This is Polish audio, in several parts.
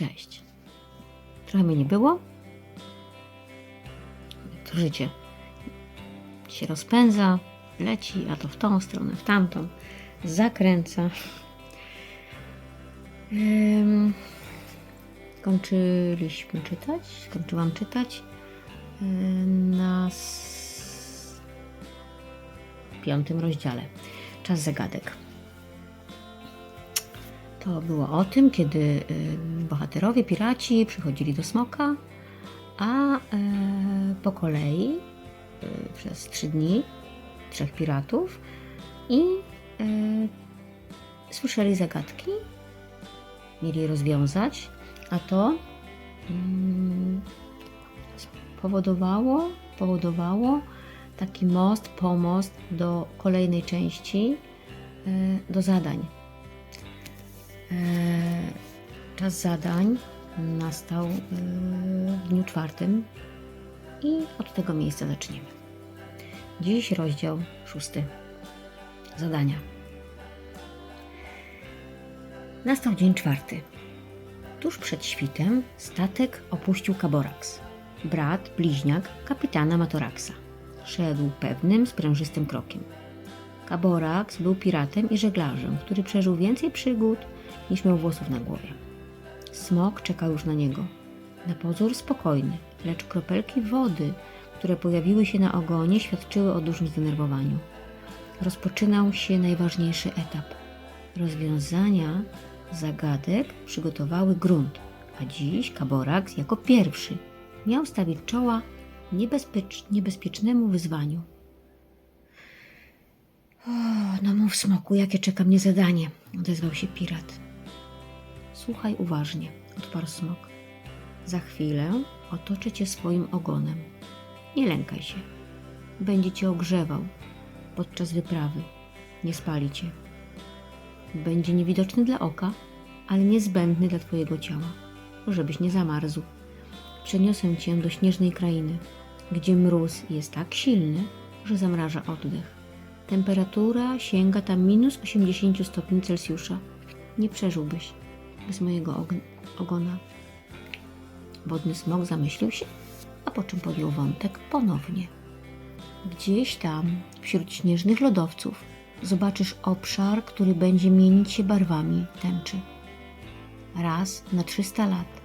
cześć. Trochę mnie nie było. To życie się rozpędza, leci, a to w tą stronę, w tamtą, zakręca. Ym, Kończyliśmy czytać, skończyłam czytać na piątym rozdziale. Czas zagadek. To było o tym, kiedy y, bohaterowie, piraci przychodzili do smoka, a e, po kolei y, przez trzy dni trzech piratów i e, słyszeli zagadki, mieli je rozwiązać, a to mm, spowodowało, powodowało taki most, pomost do kolejnej części, e, do zadań. E, Czas zadań nastał e, w dniu czwartym i od tego miejsca zaczniemy. Dziś rozdział szósty. Zadania. Nastał dzień czwarty. Tuż przed świtem statek opuścił Kaborax, brat, bliźniak kapitana Matoraxa. Szedł pewnym, sprężystym krokiem. Kaborax był piratem i żeglarzem, który przeżył więcej przygód niż miał włosów na głowie. Smok czekał już na niego. Na pozór spokojny, lecz kropelki wody, które pojawiły się na ogonie, świadczyły o dużym zdenerwowaniu. Rozpoczynał się najważniejszy etap. Rozwiązania zagadek przygotowały grunt, a dziś Kaborax jako pierwszy miał stawić czoła niebezpiecz- niebezpiecznemu wyzwaniu. No mów smoku, jakie czeka mnie zadanie, odezwał się pirat. Słuchaj uważnie, odparł smok. Za chwilę otoczę cię swoim ogonem. Nie lękaj się. Będzie cię ogrzewał podczas wyprawy. Nie spali cię. Będzie niewidoczny dla oka, ale niezbędny dla twojego ciała, żebyś nie zamarzł. Przeniosę cię do śnieżnej krainy, gdzie mróz jest tak silny, że zamraża oddech. Temperatura sięga tam minus 80 stopni Celsjusza. Nie przeżyłbyś bez mojego ogn- ogona. Wodny smok zamyślił się, a po czym podjął wątek ponownie. Gdzieś tam, wśród śnieżnych lodowców, zobaczysz obszar, który będzie mienić się barwami tęczy. Raz na 300 lat.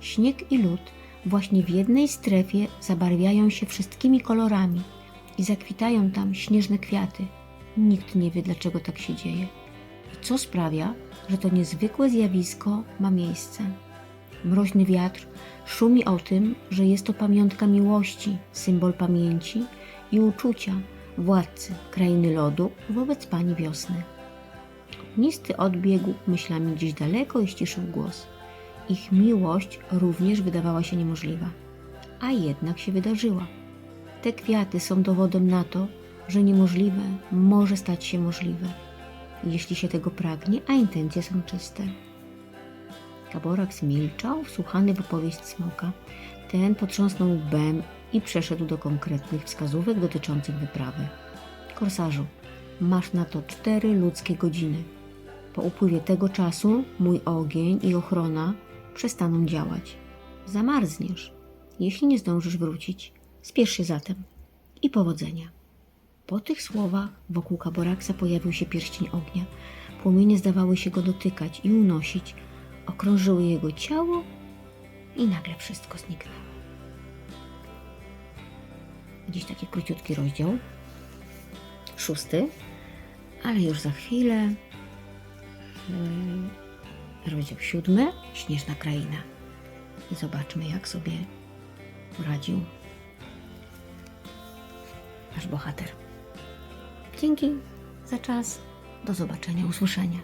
Śnieg i lód właśnie w jednej strefie zabarwiają się wszystkimi kolorami i zakwitają tam śnieżne kwiaty. Nikt nie wie, dlaczego tak się dzieje. I co sprawia, że to niezwykłe zjawisko ma miejsce. Mroźny wiatr szumi o tym, że jest to pamiątka miłości, symbol pamięci i uczucia władcy krainy lodu wobec pani wiosny. Ognisty odbiegł myślami gdzieś daleko i ściszył głos. Ich miłość również wydawała się niemożliwa, a jednak się wydarzyła. Te kwiaty są dowodem na to, że niemożliwe może stać się możliwe, jeśli się tego pragnie, a intencje są czyste. Kaborak milczał, wsłuchany w opowieść smoka. Ten potrząsnął łbem i przeszedł do konkretnych wskazówek dotyczących wyprawy. Korsarzu, masz na to cztery ludzkie godziny. Po upływie tego czasu mój ogień i ochrona przestaną działać. Zamarzniesz, jeśli nie zdążysz wrócić. Spiesz się zatem i powodzenia. Po tych słowach wokół Kaboraksa pojawił się pierścień ognia. Płomienie zdawały się go dotykać i unosić, okrążyły jego ciało i nagle wszystko zniknęło. Dziś taki króciutki rozdział, szósty, ale już za chwilę yy, rozdział siódmy, Śnieżna Kraina. I zobaczmy, jak sobie poradził nasz bohater. Dzięki za czas. Do zobaczenia, usłyszenia.